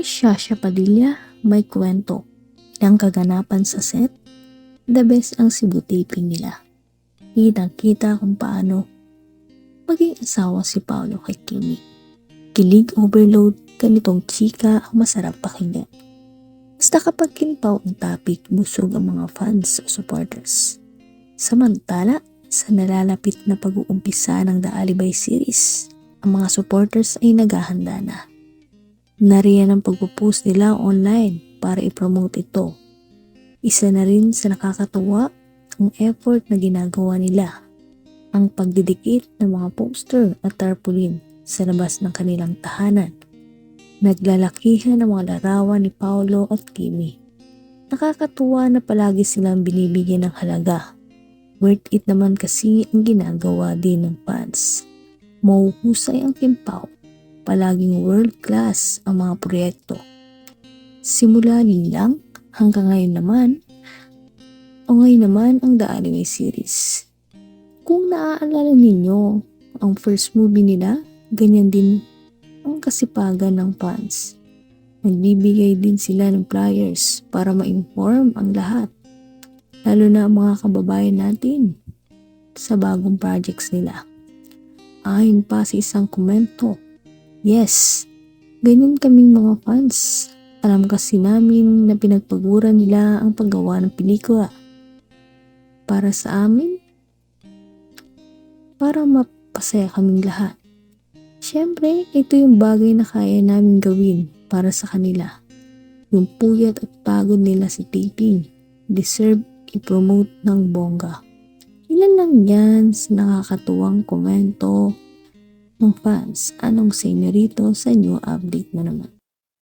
Shasha Padilla may kwento ng kaganapan sa set. The best ang Cebu taping nila. Kitang-kita kung paano maging asawa si Paolo kay Kimi. Kilig overload, ganitong chika ang masarap pakinggan. Basta kapag kinpaw ang topic, busog ang mga fans o supporters. Samantala, sa nalalapit na pag-uumpisa ng The Alibay series, ang mga supporters ay naghahanda na. Nariyan ang pagpo-post nila online para i-promote ito. Isa na rin sa nakakatuwa ang effort na ginagawa nila. Ang pagdidikit ng mga poster at tarpaulin sa labas ng kanilang tahanan. Naglalakihan ang mga larawan ni Paolo at Kimi. Nakakatuwa na palagi silang binibigyan ng halaga. Worth it naman kasi ang ginagawa din ng fans. Mauhusay ang kimpaw. Palaging world class ang mga proyekto. Simula lang hanggang ngayon naman, o ngayon naman ang The Anime Series. Kung naaalala ninyo, ang first movie nila, ganyan din ang kasipagan ng fans. Nagbibigay din sila ng flyers para ma-inform ang lahat. Lalo na ang mga kababayan natin sa bagong projects nila. Ayon pa sa isang komento, Yes, ganyan kaming mga fans. Alam kasi namin na pinagpaguran nila ang paggawa ng pelikula. Para sa amin, para mapasaya kaming lahat. Siyempre, ito yung bagay na kaya namin gawin para sa kanila. Yung puyat at pagod nila sa taping, deserve i-promote ng bongga. Ilan lang yan sa nakakatuwang komento ng fans. Anong sa inyo rito sa new update na naman?